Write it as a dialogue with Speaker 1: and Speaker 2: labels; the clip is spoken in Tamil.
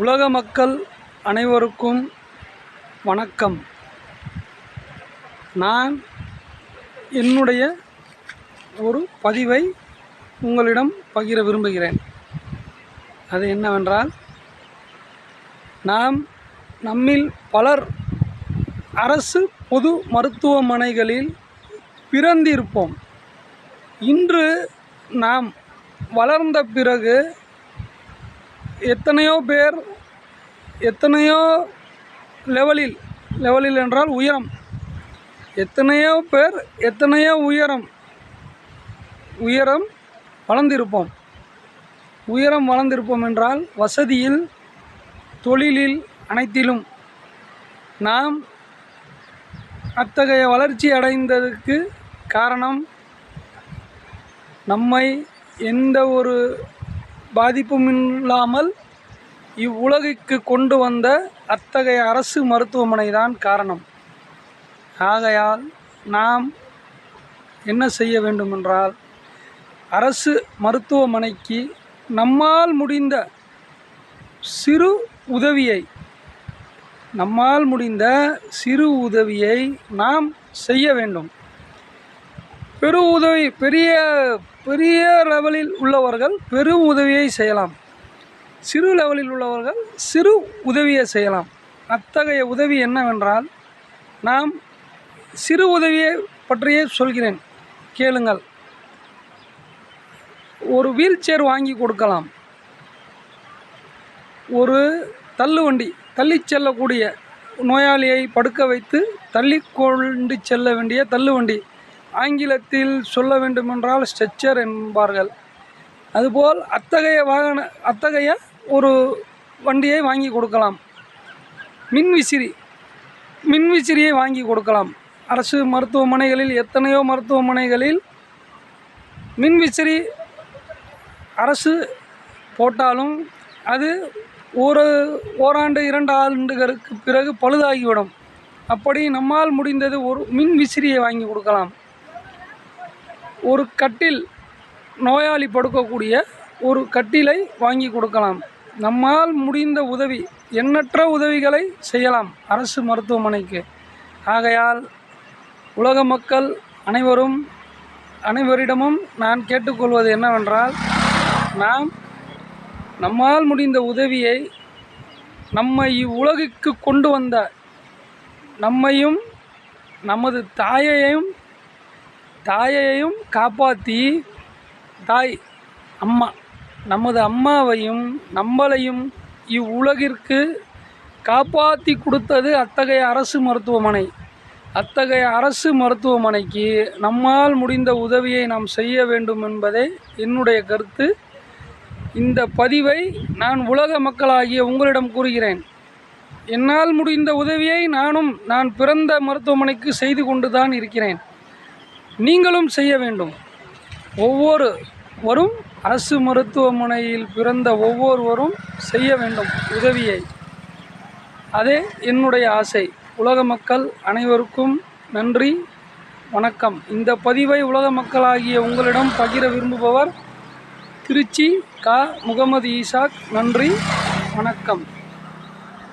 Speaker 1: உலக மக்கள் அனைவருக்கும் வணக்கம். நான் என்னுடைய ஒரு பதிவை உங்களிடம் பகிர விரும்புகிறேன். அது என்னவென்றால் நாம் நம்மில் பலர் அரசு பொது மருத்துவமனைகளில் பிறந்திருப்போம். இன்று நாம் வளர்ந்த பிறகு எத்தனையோ பேர் எத்தனையோ லெவலில் லெவலில் என்றால் உயரம். எத்தனையோ பேர் எத்தனையோ உயரம். உயரம் வளர்ந்திருப்போம். உயரம் வளர்ந்திருப்போம் என்றால் வசதியில் தொழிலில் அனைத்திலும். நாம் அத்தகைய வளர்ச்சி அடைந்ததற்கு காரணம் நம்மை எந்த ஒரு பாதிப்பும் இல்லாமல் இவ்வுலகிற்கு கொண்டு வந்த அத்தகைய அரசு மருத்துவமனை தான் காரணம். ஆகையால் நாம் என்ன செய்ய வேண்டுமென்றால் அரசு மருத்துவமனைக்கு நம்மால் முடிந்த சிறு உதவியை நம்மால் முடிந்த சிறு உதவியை நாம் செய்ய வேண்டும். பெரு உதவி பெரிய பெரிய லெவலில் உள்ளவர்கள் பெரு உதவியை செய்யலாம். சிறு லெவலில் உள்ளவர்கள் சிறு உதவியை செய்யலாம். அத்தகைய உதவி என்னவென்றால் நாம் சிறு உதவியை பற்றியே சொல்கிறேன். கேளுங்கள். ஒரு வீல் சேர் வாங்கி கொடுக்கலாம். ஒரு தள்ளுவண்டி தள்ளி செல்லக்கூடிய நோயாளியை படுக்க வைத்து தள்ளி கொண்டு செல்ல வேண்டிய தள்ளுவண்டி ஆங்கிலத்தில் சொல்ல வேண்டுமென்றால் ஸ்ட்ரெச்சர் என்பார்கள். அதுபோல் அத்தகைய வாகன அத்தகைய ஒரு வண்டியை வாங்கி கொடுக்கலாம். மின்விசிறி மின்விசிறியை வாங்கி கொடுக்கலாம். அரசு மருத்துவமனைகளில் எத்தனையோ மருத்துவமனைகளில் மின்விசிறி அரசு போட்டாலும் அது ஒரு ஓராண்டு இரண்டு ஆண்டுகளுக்கு பிறகு பழுதாகிவிடும். அப்படி நம்மால் முடிந்தது ஒரு மின் விசிறியை வாங்கி கொடுக்கலாம். ஒரு கட்டில் நோயாளி படுக்கக்கூடிய ஒரு கட்டிலை வாங்கி கொடுக்கலாம். நம்மால் முடிந்த உதவி எண்ணற்ற உதவிகளை செய்யலாம் அரசு மருத்துவமனைக்கு. ஆகையால் உலக மக்கள் அனைவரும் அனைவரிடமும் நான் கேட்டுக்கொள்வது என்னவென்றால் நாம் நம்மால் முடிந்த உதவியை நம்மை இவ்வுலகுக்கு கொண்டு வந்த நம்மையும் நமது தாயையும் தாயையும் காப்பாற்றி தாய் அம்மா நமது அம்மாவையும் நம்மளையும் இவ்வுலகிற்கு காப்பாற்றி கொடுத்தது அத்தகைய அரசு மருத்துவமனை. அத்தகைய அரசு மருத்துவமனைக்கு நம்மால் முடிந்த உதவியை நாம் செய்ய வேண்டும் என்பதே என்னுடைய கருத்து. இந்த பதிவை நான் உலக மக்களாகிய உங்களிடம் கூறுகிறேன். என்னால் முடிந்த உதவியை நானும் நான் பிறந்த மருத்துவமனைக்கு செய்து கொண்டு தான் இருக்கிறேன். நீங்களும் செய்ய வேண்டும். ஒவ்வொரு வரும் அரசு மருத்துவமனையில் பிறந்த ஒவ்வொருவரும் செய்ய வேண்டும் உதவியை. அதே என்னுடைய ஆசை. உலக மக்கள் அனைவருக்கும் நன்றி வணக்கம். இந்த பதிவை உலக மக்களாகிய உங்களிடம் பகிர விரும்புபவர் திருச்சி கா. முகமது ஈசாக். நன்றி வணக்கம்.